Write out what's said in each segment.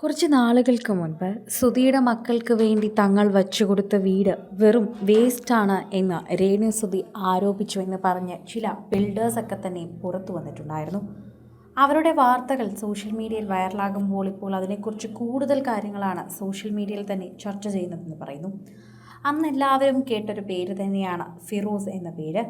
കുറച്ച് നാളുകൾക്ക് മുൻപ് സുധിയുടെ മക്കൾക്ക് വേണ്ടി തങ്ങൾ വച്ചുകൊടുത്ത വീട് വെറും വേസ്റ്റാണ് എന്ന് രേണു സുധി ആരോപിച്ചു എന്ന് പറഞ്ഞ് ചില ബിൽഡേഴ്സൊക്കെ തന്നെ പുറത്തു വന്നിട്ടുണ്ടായിരുന്നു. അവരുടെ വാർത്തകൾ സോഷ്യൽ മീഡിയയിൽ വൈറലാകുമ്പോൾ ഇപ്പോൾ അതിനെക്കുറിച്ച് കൂടുതൽ കാര്യങ്ങളാണ് സോഷ്യൽ മീഡിയയിൽ തന്നെ ചർച്ച ചെയ്യുന്നതെന്ന് പറയുന്നു. അന്ന് എല്ലാവരും കേട്ടൊരു പേര് തന്നെയാണ് ഫിറോസ് എന്ന പേര്.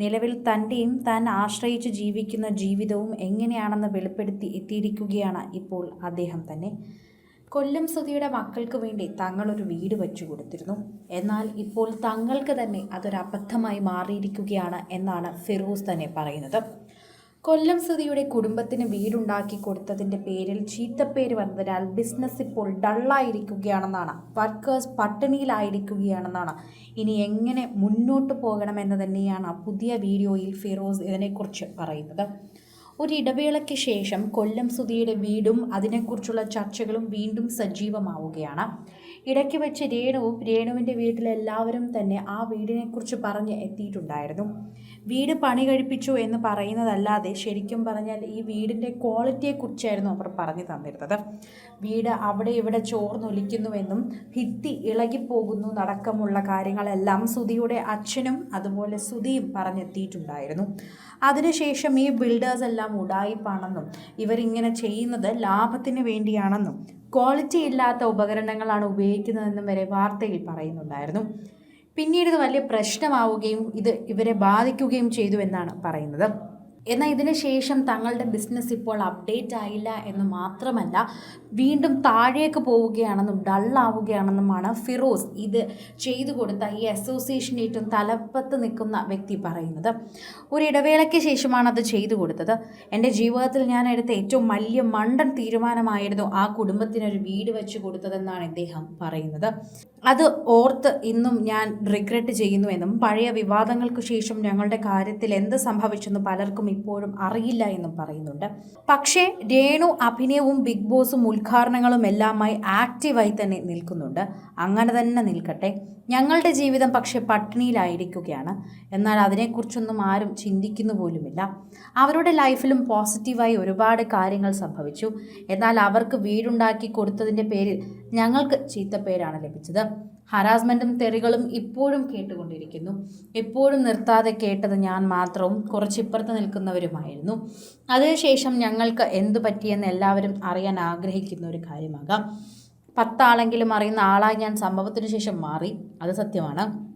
നിലവിൽ തന്റെയും താൻ ആശ്രയിച്ച് ജീവിക്കുന്ന ജീവിതവും എങ്ങനെയാണെന്ന് വെളിപ്പെടുത്തി എത്തിയിരിക്കുകയാണ് ഇപ്പോൾ അദ്ദേഹം തന്നെ. കൊല്ലം സുധിയുടെ മക്കൾക്ക് വേണ്ടി തങ്ങളൊരു വീട് വെച്ചു കൊടുത്തിരുന്നു. എന്നാൽ ഇപ്പോൾ തങ്ങൾക്ക് തന്നെ അതൊരബദ്ധമായി മാറിയിരിക്കുകയാണ് എന്നാണ് ഫിറോസ് തന്നെ പറയുന്നത്. കൊല്ലം സുധിയുടെ കുടുംബത്തിന് വീടുണ്ടാക്കി കൊടുത്തതിന്റെ പേരിൽ ചീത്തപ്പേര് വന്നതിനാൽ ബിസിനസ് ഇപ്പോൾ ഡള്ളായിരിക്കുകയാണെന്നാണ് വർക്കേഴ്സ് പട്ടിണിയിലായിരിക്കുകയാണെന്നാണ്. ഇനി എങ്ങനെ മുന്നോട്ട് പോകണമെന്ന് തന്നെയാണ് പുതിയ വീഡിയോയിൽ ഫിറോസ് ഇതിനെക്കുറിച്ച് പറയുന്നത്. ഒരിടവേളയ്ക്ക് ശേഷം കൊല്ലം സുധിയുടെ വീടും അതിനെക്കുറിച്ചുള്ള ചർച്ചകളും വീണ്ടും സജീവമാവുകയാണ്. ഇടയ്ക്ക് വെച്ച് രേണുവും രേണുവിന്റെ വീട്ടിലെല്ലാവരും തന്നെ ആ വീടിനെക്കുറിച്ച് പറഞ്ഞ് എത്തിയിട്ടുണ്ടായിരുന്നു. വീട് പണി കഴിപ്പിച്ചു എന്ന് പറയുന്നതല്ലാതെ ശരിക്കും പറഞ്ഞാൽ ഈ വീടിന്റെ ക്വാളിറ്റിയെക്കുറിച്ചായിരുന്നു അവർ പറഞ്ഞു തന്നിരുന്നത്. വീട് അവിടെ ഇവിടെ ചോർന്നൊലിക്കുന്നുവെന്നും ഭിത്തി ഇളകിപ്പോകുന്നു നടക്കമുള്ള കാര്യങ്ങളെല്ലാം സുധിയുടെ അച്ഛനും അതുപോലെ സുധിയും പറഞ്ഞെത്തിയിട്ടുണ്ടായിരുന്നു. അതിനുശേഷം ഈ ബിൽഡേഴ്സ് എല്ലാം ഉടായിപ്പാണെന്നും ഇവരിങ്ങനെ ചെയ്യുന്നത് ലാഭത്തിന് വേണ്ടിയാണെന്നും ക്വാളിറ്റി ഇല്ലാത്ത ഉപകരണങ്ങളാണ് ഉപയോഗിക്കുന്നതെന്നും വരെ വാർത്തയിൽ പറയുന്നുണ്ടായിരുന്നു. പിന്നീട് ഇത് വലിയ പ്രശ്നമാവുകയും ഇത് ഇവരെ ബാധിക്കുകയും ചെയ്തു എന്നാണ് പറയുന്നത്. എന്നാൽ ഇതിന് ശേഷം തങ്ങളുടെ ബിസിനസ് ഇപ്പോൾ അപ്ഡേറ്റ് ആയില്ല എന്ന് മാത്രമല്ല വീണ്ടും താഴേക്ക് പോവുകയാണെന്നും ഡള്ളാവുകയാണെന്നുമാണ് ഫിറോസ് ഇത് ചെയ്തു കൊടുത്ത ഈ അസോസിയേഷൻ ഏറ്റവും തലപ്പത്ത് നിൽക്കുന്ന വ്യക്തി പറയുന്നത്. ഒരു ഇടവേളയ്ക്ക് ശേഷമാണ് അത് ചെയ്തു കൊടുത്തത്. എന്റെ ജീവിതത്തിൽ ഞാൻ എടുത്ത ഏറ്റവും വലിയ മണ്ടൻ തീരുമാനമായിരുന്നു ആ കുടുംബത്തിനൊരു വീട് വെച്ച് കൊടുത്തതെന്നാണ് ഇദ്ദേഹം പറയുന്നത്. അത് ഓർത്ത് ഇന്നും ഞാൻ റിഗ്രറ്റ് ചെയ്യുന്നുവെന്നും പഴയ വിവാദങ്ങൾക്ക് ശേഷം ഞങ്ങളുടെ കാര്യത്തിൽ എന്ത് സംഭവിച്ചെന്ന് പലർക്കും ഇപ്പോഴും അറിയില്ല എന്നും പറയുന്നുണ്ട്. പക്ഷേ രേണു അഭിനയവും ബിഗ് ബോസും ഉദ്ഘാടനങ്ങളും എല്ലാമായി ആക്റ്റീവായി തന്നെ നിൽക്കുന്നുണ്ട്. അങ്ങനെ തന്നെ നിൽക്കട്ടെ. ഞങ്ങളുടെ ജീവിതം പക്ഷേ പട്ടിണിയിലായിരിക്കുകയാണ്. എന്നാൽ അതിനെക്കുറിച്ചൊന്നും ആരും ചിന്തിക്കുന്നു പോലുമില്ല. അവരുടെ ലൈഫിലും പോസിറ്റീവായി ഒരുപാട് കാര്യങ്ങൾ സംഭവിച്ചു. എന്നാൽ അവർക്ക് വീടുണ്ടാക്കി കൊടുത്തതിന്റെ പേരിൽ ഞങ്ങൾക്ക് ചീത്തപ്പേരാണ് ലഭിച്ചത്. ഹരാസ്മെന്റും തെറികളും ഇപ്പോഴും കേട്ടുകൊണ്ടിരിക്കുന്നു. എപ്പോഴും നിർത്താതെ കേട്ടത് ഞാൻ മാത്രവും കുറച്ചിപ്പുറത്ത് നിൽക്കുന്നവരുമായിരുന്നു. അതിനുശേഷം ഞങ്ങൾക്ക് എന്തു പറ്റിയെന്ന് എല്ലാവരും അറിയാൻ ആഗ്രഹിക്കുന്ന ഒരു കാര്യമാകാം. പത്താളെങ്കിലും അറിയുന്ന ആളായി ഞാൻ സംഭവത്തിന് ശേഷം മാറി. അത് സത്യമാണ്.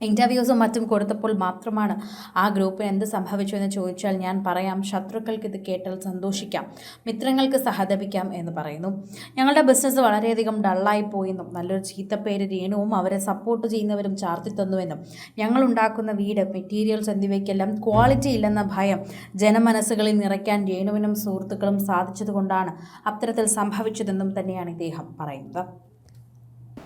ഇന്റർവ്യൂസും മറ്റും കൊടുത്തപ്പോൾ മാത്രമാണ് ആ ഗ്രൂപ്പിന് എന്ത് സംഭവിച്ചു എന്ന് ചോദിച്ചാൽ ഞാൻ പറയാം ശത്രുക്കൾക്ക് ഇത് കേട്ടാൽ സന്തോഷിക്കാം മിത്രങ്ങൾക്ക് സഹതപിക്കാം എന്ന് പറയുന്നു. ഞങ്ങളുടെ ബിസിനസ് വളരെയധികം ഡള്ളായി പോയെന്നും നല്ലൊരു ചീത്തപ്പേര് രേണുവും അവരെ സപ്പോർട്ട് ചെയ്യുന്നവരും ചാർത്തി തന്നുവെന്നും ഞങ്ങൾ ഉണ്ടാക്കുന്ന വീട് മെറ്റീരിയൽസ് എന്നിവയ്ക്കെല്ലാം ക്വാളിറ്റി ഇല്ലെന്ന ഭയം ജനമനസ്സുകളിൽ നിറയ്ക്കാൻ രേണുവിനും സുഹൃത്തുക്കളും സാധിച്ചതുകൊണ്ടാണ് അത്തരത്തിൽ സംഭവിച്ചതെന്നും തന്നെയാണ് ഇദ്ദേഹം പറയുന്നത്.